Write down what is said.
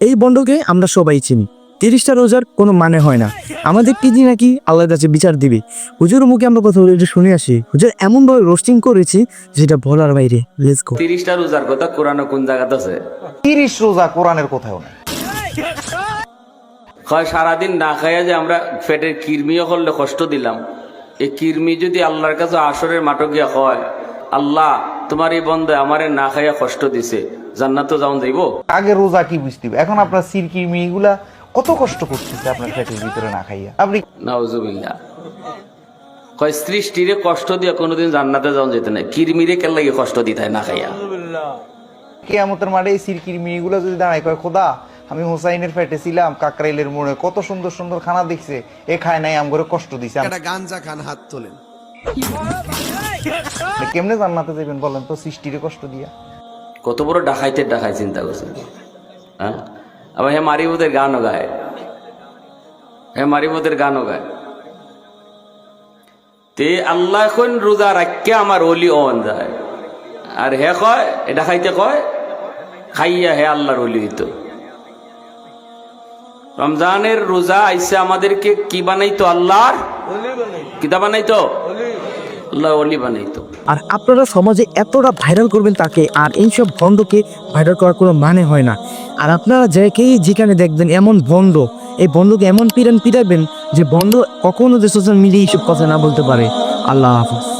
এই বন্ডকে আমরা সবাই চিনি। তিরিশটা রোজার কোনো মানে হয় না। আমাদের কি নাকি আল্লাহর কাছে বিচার দিবে? হুজুর মুখে আমরা কথা বলে এটা শুনে আসি। হুজুর এমনভাবে রোস্টিং করেছি যেটা বলার বাইরে। লেটস গো তিরিশটা রোজার কথা কোরআনে কোন জায়গাতে আছে? তিরিশ রোজা কোরআনের কোথাও নেই। হয় সারাদিন না খাইয়া যে আমরা পেটের কিরমিও করলে কষ্ট দিলাম। এই কিরমি যদি আল্লাহর কাছে আসরের মাঠে গিয়া হয় আল্লাহ তোমার এই বন্ধে আমারে না খাইয়া কষ্ট দিছে। জান্নাত যাওন যাইব? আগে রোজা কি বুঝতে হবে? এখন আপনার সিরকির মেয়েগুলা কত কষ্ট করতেছে আপনার পেটের ভিতরে না খাইয়া। আপনি নাউজুবিল্লাহ। কয় সৃষ্টিরে কষ্ট দিয়ে কোনোদিন জান্নাতে যাওন যেতে নাই। কিরমিরে কেন লাগে কষ্ট দিতে না খাইয়া? কেয়ামতের মাঠে এই সিরকির মেয়েগুলা যদি দাঁড়ায় কয় খোদা আমি হোসাইনের পেটে ছিলাম কাকরাইলের মোড়ে। কত সুন্দর সুন্দর খানা দেখছে। এ খায় নাই আমগরে কষ্ট দিছে। একটা গাঞ্জা খান হাত তোলেন। কেমনে জান্নাতে যাবেন বলেন তো সৃষ্টিরে কষ্ট দিয়া। কত বড় ডাকাইতে ডাকাই চিন্তা করছেন? হ্যাঁ? আবার হ্যাঁ মারিবদের গানও গায়। হ্যাঁ মারিবদের গানও গায়। তে আল্লাহ এখন রোজা রাখকে আমার অলি অন যায়। আর হে কয় এটা খাইতে কয় খাইয়া হে আল্লাহর অলি হইতো রমজানের রোজা আইসে আমাদেরকে কি বানাইতো আল্লাহর? কিতা বানাইতো? আর আপনারা সমাজে এতটা ভাইরাল করবেন তাকে, আর এইসব ভণ্ডকে ভাইরাল করার কোনো মানে হয় না। আর আপনারা যেকেই যেখানে দেখবেন, এমন বন্ধ, এই বন্ধকে এমন পিরান পিরাবেন যে বন্ধ কখনো যে সোশ্যাল মিডিয়া এইসব কথা না বলতে পারে। আল্লাহ হাফিজ।